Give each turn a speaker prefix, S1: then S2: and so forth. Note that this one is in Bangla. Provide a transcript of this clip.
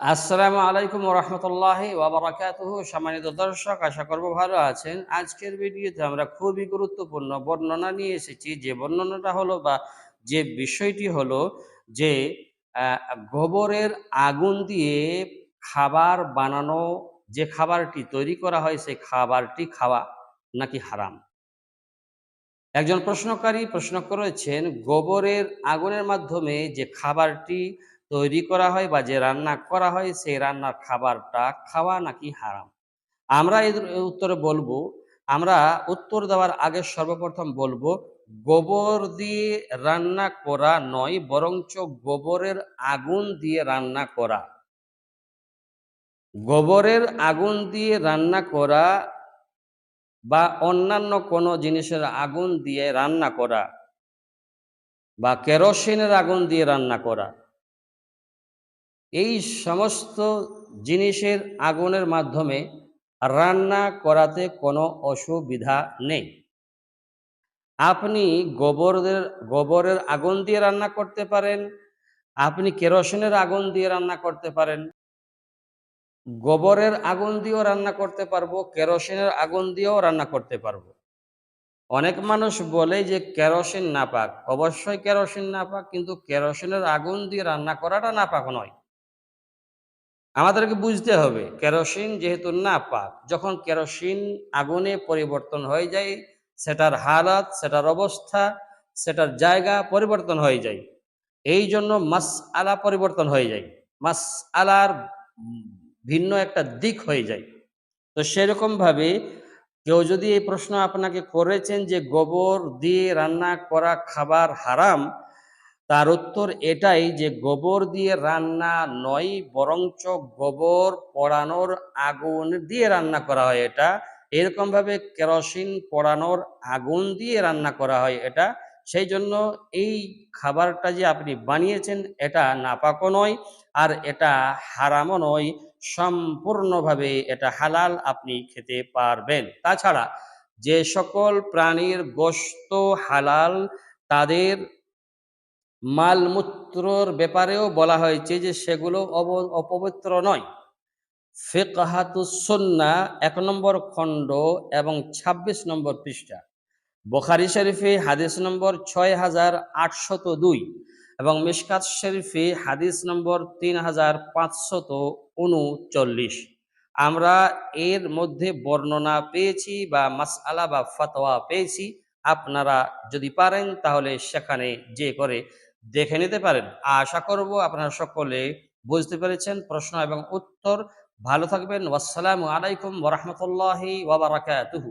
S1: আসসালামু আলাইকুম রহমতুল্লাহ ওবরাকাতুহু সম্মানিত দর্শক, আশা করব ভালো আছেন। আজকের ভিডিওতে আমরা খুবই গুরুত্বপূর্ণ বর্ণনা নিয়ে এসেছি। যে বর্ণনাটা হলো বা যে বিষয়টি হলো যে গোবরের আগুন দিয়ে খাবার বানানো, যে খাবারটি তৈরি করা হয়, সেই খাবারটি খাওয়া নাকি হারাম? একজন প্রশ্নকারী প্রশ্ন করেছেন, গোবরের আগুনের মাধ্যমে যে খাবারটি তৈরি করা হয় বা যে রান্না করা হয় সেই রান্নার খাবারটা খাওয়া নাকি হারাম? আমরা এর উত্তরে বলব, আমরা উত্তর দেওয়ার আগে সর্বপ্রথম বলব, গোবর দিয়ে রান্না করা নয়, বরঞ্চ গোবরের আগুন দিয়ে রান্না করা। গোবরের আগুন দিয়ে রান্না করা বা অন্যান্য কোনো জিনিসের আগুন দিয়ে রান্না করা বা কেরোসিনের আগুন দিয়ে রান্না করা। এই সমস্ত জিনিসের আগুনের মাধ্যমে রান্না করাতে কোনো অসুবিধা নেই। আপনি গোবরের গোবরের আগুন দিয়ে রান্না করতে পারেন, আপনি কেরোসিনের আগুন দিয়ে রান্না করতে পারেন। গোবরের আগুন দিয়েও রান্না করতে পারব, কেরোসিনের আগুন দিয়েও রান্না করতে পারব। অনেক মানুষ বলে যে কেরোসিন নাপাক। অবশ্যই কেরোসিন নাপাক, কিন্তু কেরোসিনের আগুন দিয়ে রান্না করাটা নাপাক নয়। আমাদেরকে বুঝতে হবে, কেরোসিন যেহেতু না পাক যখন কেরোসিন আগুনে পরিবর্তন হয়ে যায়, সেটার হালাত, সেটার অবস্থা, সেটার জায়গা পরিবর্তন হয়ে যায়। এই জন্য মাস আলা পরিবর্তন হয়ে যায়। মাস আলার ভিন্ন একটা দিক হয়ে যায়। তো সেরকমভাবে কেউ যদি এই প্রশ্ন আপনাকে করেছেন যে গোবর দিয়ে রান্না করা খাবার হারাম তার উত্তর এটাই যে গোবর দিয়ে রান্না নয়, বরঞ্চ গোবর পোড়ানোর আগুন দিয়ে রান্না করা হয় এটা। এরকম ভাবে কেরোসিন পোড়ানোর আগুন দিয়ে রান্না করা হয় এটা। সেই জন্য এই খাবারটা যে আপনি বানিয়েছেন এটা নাপাকও নয়, আর এটা হারামও নয়, সম্পূর্ণভাবে এটা হালাল আপনি খেতে পারবেন। তাছাড়া যে সকল প্রাণীর গোস্ত হালাল, তাদের মালমূত্রর ব্যাপারেও বলা হয়েছে যে সেগুলো অপবিত্র নয়। ফেকাহাতুসন্না এক নম্বর খণ্ড এবং ২৬ নম্বর পৃষ্ঠা। বোখারি শরীফে হাদিস নম্বর ছয় হাজার আটশত দুই এবং মিশকাত শরীফে হাদিস নম্বর তিন হাজার পাঁচশত উনচল্লিশ। আমরা এর মধ্যে বর্ণনা পেয়েছি বা মাসআলা বা ফতোয়া পেয়েছি। আপনারা যদি পারেন তাহলে সেখানে যে করে দেখে নিতে পারেন। আশা করব আপনারা সকলে বুঝতে পেরেছেন প্রশ্ন এবং উত্তর। ভালো থাকবেন। ওয়াসসালামু আলাইকুম ওরহমতুল্লাহি ওয়াবারাকাতুহু